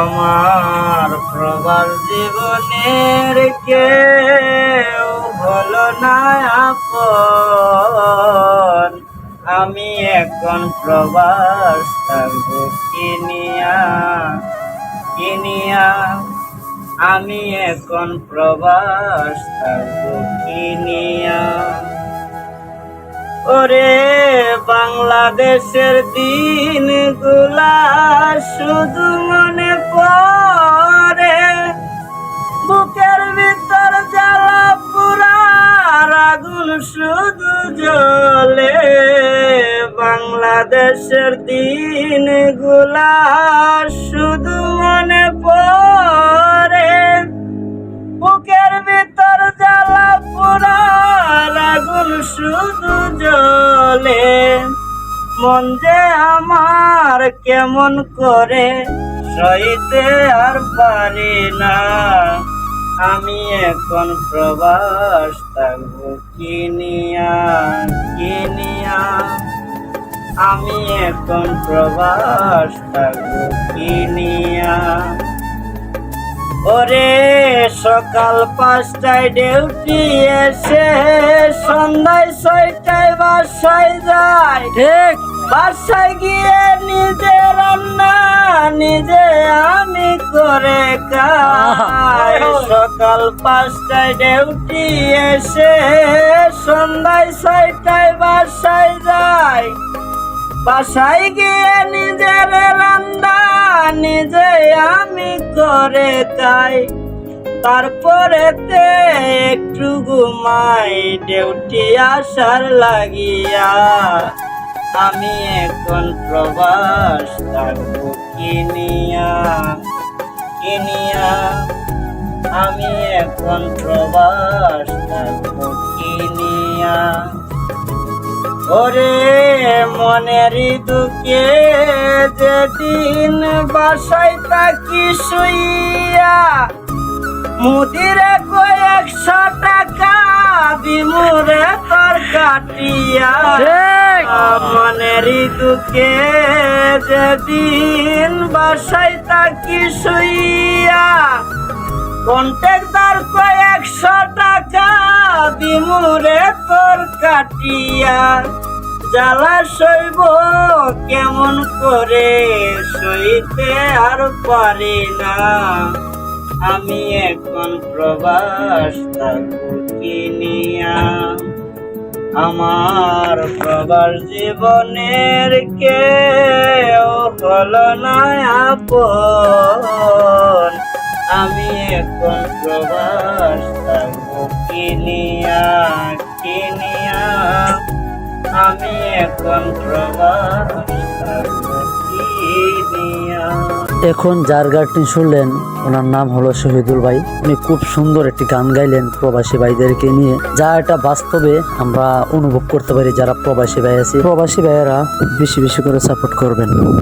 আমার প্রবাস জীবনের কেউ হলো না আপন। আমি এখন প্রবাস থাকব কিনিয়া কিনিয়া। আমি এখন প্রবাস থাকব কিনিয়া। ওরে বাংলাদেশের দিনগুলা শুধু মনে পড়ে। বুকের ভিতর জ্বালা পুরার আগুন শুধু জ্বলে। বাংলাদেশের দিনগুলা শুধু মনে শুধু জলে মন যে আমার কেমন করে, সইতে আর পারি না। আমি এখন প্রবাস থাকব কিনিয়া কিনিয়া। আমি এখন প্রবাস থাকব কিনিয়া। ওরে সকাল পাঁচটায় ডিউটি এসে সন্ধ্যায় ছয়টায় বাসায় যায়। ঠিক বাসায় গিয়ে নিজে রান্না নিজে আমি করে খাই। সকাল পাঁচটায় ডিউটি এসে সন্ধ্যায় ছয়টায় বাসায় যায়। বাসায় গিয়ে নিজের রান্না নিজে আমি করে খাই। তারপরে একটু ঘুমাই ডিউটি আসার লাগিয়া। আমি এখন প্রবাস থাকব কিনিয়া কিনিয়া। আমি এখন প্রবাস থাকব কিনিয়া। ওরে মনের দুঃখে যেদিন বাসায় তাকি শুইয়া মুদিরে কয়েকশো টাকা? বিমুরে তোর কাটিয়া। মনের দুঃখে যেদিন বাসায় তাকি শুইয়া কন্ট্রাক্টর কয়েকশো টাকা? বিমুরে তোর কাটিয়া। জ্বালা সইব কেমন করে? সইতে আর পারি না। আমি এখন প্রবাস কিনিয়া আমার প্রবাস জীবনের কেউ হলো আপন। আমি এখন প্রবাস কিনিয়া কিনিয়া আমি এখন প্রবাস কিনিয়া এখন যার গানটি শুনলেন, ওনার নাম হলো শহীদুল ভাই। উনি খুব সুন্দর একটি গান গাইলেন প্রবাসী ভাইদেরকে নিয়ে। যা এটা বাস্তবে আমরা অনুভব করতে পারি যারা প্রবাসী ভাই আছে। প্রবাসী ভাইয়েরা বেশি বেশি করে সাপোর্ট করবেন।